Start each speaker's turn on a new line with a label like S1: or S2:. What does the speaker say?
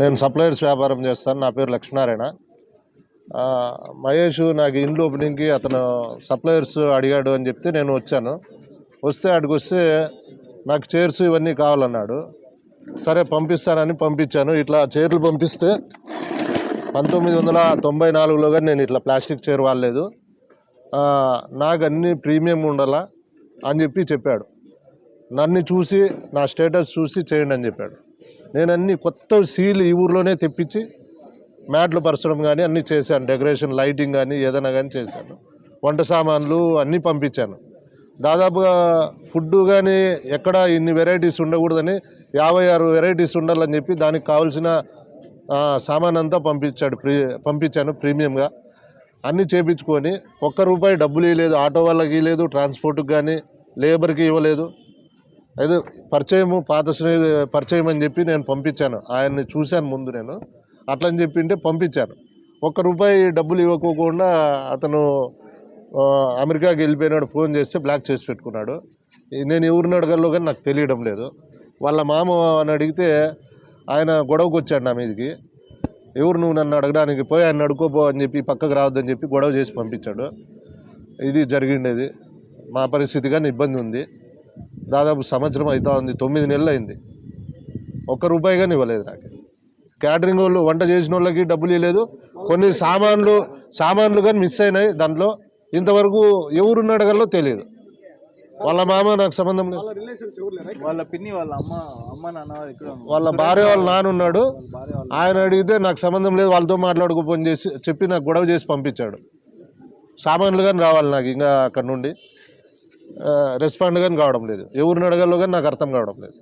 S1: నేను సప్లయర్స్ వ్యాపారం చేస్తాను. నా పేరు లక్ష్మీనారాయణ. మహేష్ నాకు ఇండ్లు ఓపెనింగ్కి అతను సప్లయర్స్ అడిగాడు అని చెప్తే నేను వచ్చాను. వస్తే అక్కడికి వస్తే నాకు చైర్స్ ఇవన్నీ కావాలన్నాడు. సరే పంపిస్తానని పంపించాను. ఇట్లా చైర్లు పంపిస్తే పంతొమ్మిది వందల తొంభై నాలుగులోగా నేను ఇట్లా ప్లాస్టిక్ చైర్ వాడలేదు. నాకు అన్ని ప్రీమియం ఉండాలా అని చెప్పి చెప్పాడు. నన్ను చూసి నా స్టేటస్ చూసి చేయండి అని చెప్పాడు. నేను అన్ని కొత్త సీలు ఈ ఊర్లోనే తెప్పించి మ్యాట్లు పరచడం కానీ అన్నీ చేశాను. డెకరేషన్ లైటింగ్ కానీ ఏదైనా కానీ చేశాను. వంట సామాన్లు అన్నీ పంపించాను. దాదాపుగా ఫుడ్ కానీ ఎక్కడ ఇన్ని వెరైటీస్ ఉండకూడదని యాభై ఆరు వెరైటీస్ ఉండాలని చెప్పి దానికి కావాల్సిన సామాన్ అంతా పంపించాడు. ప్రీ పంపించాను ప్రీమియంగా. అన్నీ చేపించుకొని ఒక్క రూపాయి డబ్బులు ఇవ్వలేదు ఆటో వాళ్ళకి ఇవ్వలేదు ట్రాన్స్పోర్ట్కి కానీ లేబర్కి ఇవ్వలేదు. ఏదో పరిచయము పాత స్నేహి పరిచయం అని చెప్పి నేను పంపించాను. ఆయన్ని చూశాను ముందు నేను. అట్లని చెప్పింటే పంపించాను. ఒక్క రూపాయి డబ్బులు ఇవ్వకోకుండా అతను అమెరికాకి వెళ్ళిపోయినాడు ఫోన్ చేస్తే బ్లాక్ చేసి పెట్టుకున్నాడు. నేను ఎవరిని అడగల్లో కానీ నాకు తెలియడం లేదు. వాళ్ళ మామ అని అడిగితే ఆయన గొడవకు వచ్చాడు నా మీదకి. ఎవరు నువ్వు నన్ను అడగడానికి? పోయి ఆయన అడుకోపో అని చెప్పి పక్కకు రావద్దని చెప్పి గొడవ చేసి పంపించాడు. ఇది జరిగిండేది. మా పరిస్థితి కానీ ఇబ్బంది ఉంది. దాదాపు సంవత్సరం అవుతా ఉంది తొమ్మిది నెలలు అయింది ఒక్క రూపాయి కానీ ఇవ్వలేదు నాకు. క్యాటరింగ్ వాళ్ళు వంట చేసిన వాళ్ళకి డబ్బులు ఇవ్వలేదు. కొన్ని సామాన్లు సామాన్లు కానీ మిస్ అయినాయి దాంట్లో. ఇంతవరకు ఎవరు అడగల్లో తెలియదు. వాళ్ళ మామ నాకు సంబంధం లేదు.
S2: వాళ్ళ రిలేషన్స్ ఎవరు లేరా
S3: వాళ్ళ పిన్ని వాళ్ళ అమ్మ అమ్మ నాన్న ఇక్కడ ఉన్నారు.
S1: వాళ్ళ భార్య వాళ్ళ నాన్న ఉన్నాడు. ఆయన అడిగితే నాకు సంబంధం లేదు వాళ్ళతో మాట్లాడుకో ఫోన్ చేసి చెప్పి నాకు గొడవ చేసి పంపించాడు. సామాన్లు కానీ రావాలి నాకు ఇంకా అక్కడ నుండి. రెస్పాండ్ కానీ కావడం లేదు. ఎవరిని అడగాలో కానీ నాకు అర్థం కావడం లేదు.